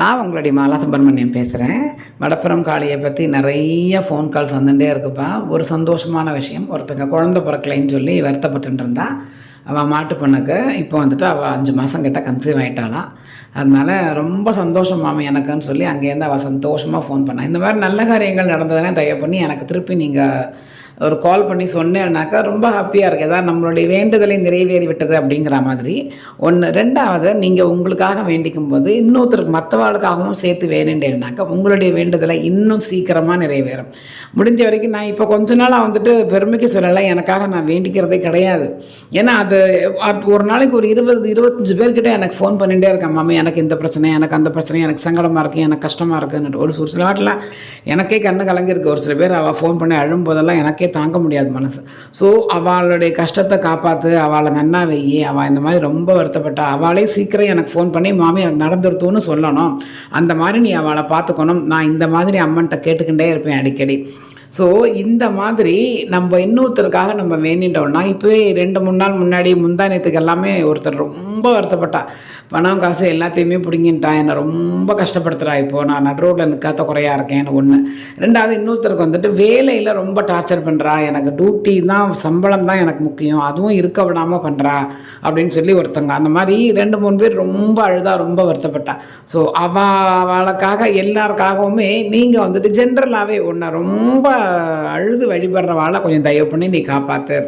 நான் உங்களுடைய மாலா சுப்பிரமணியம் பேசுகிறேன் வடப்புறம் காளியை பற்றி நிறைய ஃபோன் கால்ஸ் வந்துட்டே இருக்குப்பா. ஒரு சந்தோஷமான விஷயம். ஒருத்தங்க குழந்த பிறக்கலைன்னு சொல்லி வருத்தப்பட்டு இருந்தா அவள் மாட்டு பொண்ணுக்கு இப்போ வந்துட்டு அவள் அஞ்சு மாதம் கிட்ட கன்சீவ் ஆகிட்டாளாம் அதனால் ரொம்ப சந்தோஷம் மாமி எனக்குன்னு சொல்லி அங்கேருந்து அவள் சந்தோஷமாக ஃபோன் பண்ணான் இந்த மாதிரி நல்ல காரியங்கள் நடந்ததுன்னா தயவு பண்ணி எனக்கு திருப்பி நீங்கள் ஒரு கால் பண்ணி சொன்னேன்னாக்கா ரொம்ப ஹாப்பியாக இருக்குது ஏதாவது நம்மளுடைய வேண்டுதலை நிறைவேறி விட்டது அப்படிங்கிற மாதிரி. ஒன்று ரெண்டாவது நீங்கள் உங்களுக்காக வேண்டிக்கும் போது இன்னொருத்தருக்கு மற்றவாளுக்காகவும் சேர்த்து வேணுண்டேன்னாக்கா உங்களுடைய வேண்டுதலை இன்னும் சீக்கிரமாக நிறைவேறும். முடிஞ்ச வரைக்கும் நான் இப்போ கொஞ்ச நாளாக வந்துட்டு பெருமைக்கு சொல்லலை. எனக்காக நான் வேண்டிக்கிறதே கிடையாது. ஏன்னா அது அது ஒரு நாளைக்கு ஒரு இருபது இருபத்தஞ்சு பேர்கிட்ட எனக்கு ஃபோன் பண்ணிகிட்டே இருக்கேன் மாமி எனக்கு இந்த பிரச்சனை எனக்கு அந்த பிரச்சனை எனக்கு சங்கடமாக இருக்குது எனக்கு கஷ்டமாக இருக்குன்னு. ஒரு சில நாட்டில் எனக்கே கண்ணு கலங்கியிருக்கு. ஒரு சில பேர் அவள் ஃபோன் பண்ணி அழும்போதெல்லாம் எனக்கு எனக்கே தாங்க முடியாது மனசு. ஸோ அவளுடைய கஷ்டத்தை காப்பாற்று அவளை நன்னா வெயி அவள் இந்த மாதிரி ரொம்ப வருத்தப்பட்டா. அவளே சீக்கிரம் எனக்கு ஃபோன் பண்ணி மாமி எனக்கு நடந்துருத்துன்னு சொல்லணும். அந்த மாதிரி நீ அவளை பார்த்துக்கணும். நான் இந்த மாதிரி அம்மன்கிட்ட கேட்டுக்கிட்டே இருப்பேன் அடிக்கடி. ஸோ இந்த மாதிரி நம்ம இன்னொருத்தருக்காக நம்ம வேண்டிட்டோம்னா இப்போவே ரெண்டு மூணு நாள் முன்னாடி முந்தானியத்துக்கு எல்லாமே ஒருத்தர் ரொம்ப வருத்தப்பட்டா. பணம் காசு எல்லாத்தையுமே பிடுங்கிட்டா என்னை ரொம்ப கஷ்டப்படுத்துகிறா இப்போது நான் நடு ரோட்டில் நிற்காத குறையாக இருக்கேன் ஒன்று ரெண்டாவது இன்னொருத்தருக்கு வந்துட்டு வேலையில் ரொம்ப டார்ச்சர் பண்ணுறா எனக்கு டியூட்டி தான் சம்பளம் தான் எனக்கு முக்கியம். அதுவும் இருக்க விடாமல் பண்ணுறா அப்படின்னு சொல்லி ஒருத்தங்க. அந்த மாதிரி ரெண்டு மூணு பேர் ரொம்ப அழுதா ரொம்ப வருத்தப்பட்டா. ஸோ அவளுக்காக எல்லாருக்காகவுமே நீங்கள் வந்துட்டு ஜென்ரலாகவே ஒன்று ரொம்ப அழுது வழிபடுறவாளை கொஞ்சம் தயவு பண்ணி நீ காப்பாற்று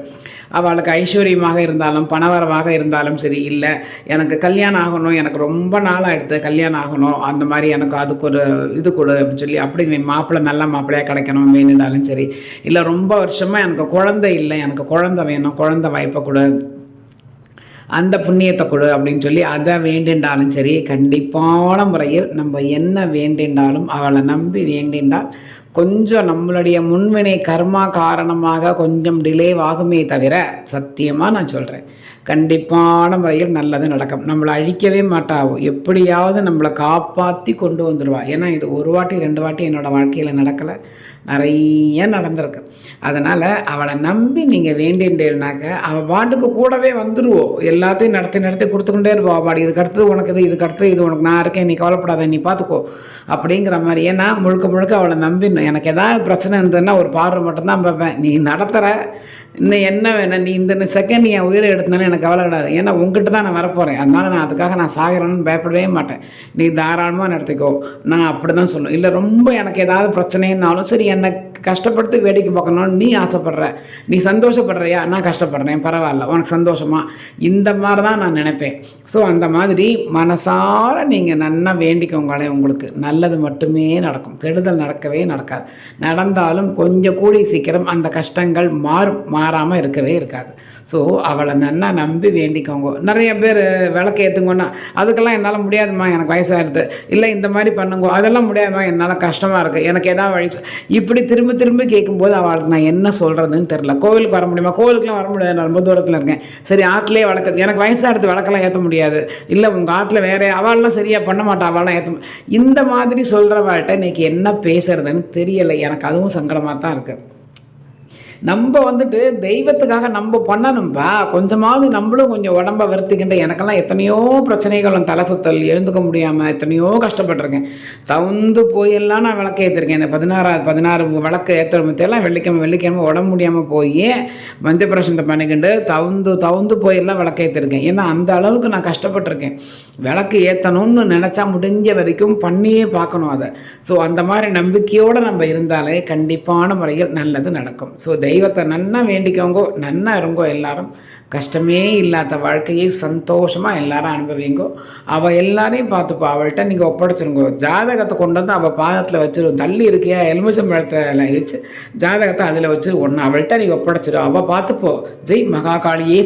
அவளுக்கு ஐஸ்வர்யமாக இருந்தாலும் பணவரவாக இருந்தாலும் சரி இல்லை எனக்கு கல்யாணம் ஆகணும் எனக்கு ரொம்ப நாள் ஆகிடுது கல்யாணம் ஆகணும் அந்த மாதிரி எனக்கு அதுக்கு ஒரு இது கொடு அப்படின்னு சொல்லி அப்படி மாப்பிள்ளை நல்ல மாப்பிள்ளையாக கிடைக்கணும் வேணுனாலும் சரி. இல்லை ரொம்ப வருஷமாக எனக்கு குழந்தை இல்லை எனக்கு குழந்தை வேணும் குழந்தை வாய்ப்பை கொடு. அந்த புண்ணியத்தை கொடு அப்படின்னு சொல்லி அதை வேண்டின்றாலும் சரி கண்டிப்பான முறையில் நம்ம என்ன வேண்டின்றாலும் அவளை நம்பி வேண்டின்றால் கொஞ்சம் நம்மளுடைய முன்வினை கர்மா காரணமாக கொஞ்சம் டிலே ஆகுமே தவிர சத்தியமாக நான் சொல்கிறேன் கண்டிப்பான முறையில் நல்லது நடக்கும். நம்மளை அழிக்கவே மாட்டாவோ எப்படியாவது நம்மளை காப்பாற்றி கொண்டு வந்துடுவா ஏன்னா இது ஒரு வாட்டி ரெண்டு வாட்டி என்னோடய வாழ்க்கையில் நடக்கலை. நிறைய நடந்திருக்கு. அதனால் அவளை நம்பி நீங்கள் வேண்டின்றேனாக்க அவள் பாட்டுக்கு கூடவே வந்துடுவோம் எல்லாத்தையும் நடத்தி நடத்தி கொடுத்துக்கிட்டே இருப்பா. பாடி இதுக்கு அடுத்தது உனக்கு இது இதுக்கு அடுத்தது இது உனக்கு நான் இருக்கேன். நீ கவலைப்படாத நீ பார்த்துக்கோ அப்படிங்கிற மாதிரி. ஏன்னா முழுக்க முழுக்க அவளை நம்பிடணும் எனக்கு ஏதாவது பிரச்சனை இருந்ததுன்னா ஒரு பாடுற மட்டும்தான் பார்ப்பேன். நீ நடத்துகிற இன்னும் என்ன வேணும்? நீ இந்த செகண்ட் நீ என் உயிரை எடுத்தாலும் எனக்கு கவலை கிடையாது ஏன்னா உங்ககிட்ட தான் நான் வரப்போகிறேன் அதனால் நான் அதுக்காக நான் சாகிறேன்னு பயப்படவே மாட்டேன். நீ தாராளமாக நடத்திக்கோ. நான் அப்படி தான் சொல்லுவேன் இல்லை ரொம்ப எனக்கு ஏதாவது பிரச்சனைன்னாலும் சரி என்னை கஷ்டப்படுத்தி வேடிக்கை பார்க்கணும்னு நீ ஆசைப்படுற. நீ சந்தோஷப்படுறியா? நான் கஷ்டப்படுறேன். பரவாயில்ல. உனக்கு சந்தோஷமாக இந்த மாதிரி தான் நான் நினைப்பேன். ஸோ அந்த மாதிரி மனசார நீங்கள் நன்னா வேண்டிக்கோங்களே உங்களுக்கு. நல்லது மட்டுமே நடக்கும். கெடுதல் நடக்கவே நடக்காது. நடந்தாலும் கொஞ்சம் கூடி சீக்கிரம் அந்த கஷ்டங்கள் மாறும் மாறாமல் இருக்கவே இருக்காது. ஸோ அவளை நன்னா நம்பி வேண்டிக்கோங்க. நிறைய பேர் விளக்கு ஏற்றுங்கன்னா அதுக்கெல்லாம் என்னால் முடியாதும்மா எனக்கு வயசாகிடுது இல்லை இந்த மாதிரி பண்ணுங்க. அதெல்லாம் முடியாதும்மா என்னால் கஷ்டமாக இருக்குது எனக்கு ஏதாவது வழி இப்படி திரும்ப திரும்ப கேட்கும்போது அவளுக்கு நான் என்ன சொல்கிறதுன்னு தெரில கோவிலுக்கு வர முடியுமா? கோவிலுக்குலாம் வர முடியாது. நான் ரொம்ப தூரத்தில் இருக்கேன். சரி ஆற்றுலேயே வளர்க்குது எனக்கு வயசாகிறது விளக்கெல்லாம் ஏற்ற முடியாது. இல்லை உங்கள் ஆற்றுல வேறு அவள்லாம் சரியாக பண்ண மாட்டா அவள்லாம் ஏற்ற இந்த மாதிரி சொல்கிறவாள்கிட்ட இன்னைக்கு என்ன பேசுகிறதுன்னு தெரியும் தெரியலை. எனக்கு அதுவும் சங்கடமாக தான் இருக்குது நம்ம வந்துட்டு தெய்வத்துக்காக நம்ம பண்ணணும்ப்பா கொஞ்சமாவது நம்மளும் கொஞ்சம் உடம்ப வருத்திக்கின்ற எனக்கெல்லாம் எத்தனையோ பிரச்சனைகளும் தலை சுத்தல் எழுந்துக்க முடியாமல் எத்தனையோ கஷ்டப்பட்டிருக்கேன். தவுந்து போயெல்லாம் நான் விளக்கு ஏற்றிருக்கேன் இந்த பதினாறாவது பதினாறு விளக்கு ஏற்றுறமத்தையெல்லாம் வெள்ளிக்கிழமை வெள்ளிக்கிழமை உடம்பு முடியாமல் போய் மஞ்சள் பிரசன்ட் பண்ணிக்கிண்டு தவுந்து தவுந்து போயெல்லாம் விளக்கு ஏற்றிருக்கேன் ஏன்னா அந்த அளவுக்கு நான் கஷ்டப்பட்டிருக்கேன். விளக்கு ஏற்றணும்னு நினச்சா முடிஞ்ச வரைக்கும் பண்ணியே பார்க்கணும் அதை. ஸோ அந்த மாதிரி நம்பிக்கையோடு நம்ம இருந்தாலே கண்டிப்பான முறையில் நல்லது நடக்கும். ஸோ தெய்வத்தை நன்னா வேண்டிக்கோங்கோ நன்னா இருங்கோ எல்லாரும். கஷ்டமே இல்லாத வாழ்க்கையை சந்தோஷமாக எல்லாரும் அனுபவிங்கோ. அவள் எல்லாரையும் பார்த்துப்பா அவள்கிட்ட நீங்கள் ஒப்படைச்சிருங்கோ. ஜாதகத்தை கொண்டு வந்து அவள் பாதத்தில் வச்சிரு. தள்ளி இருக்கியா? எலுமிச்சம்பழத்தில் வச்சு ஜாதகத்தை அதில் வச்சு ஒன்று அவள்கிட்ட நீங்கள் ஒப்படைச்சிடும் அவள் பார்த்துப்போ. ஜெய் மகாகாளியே.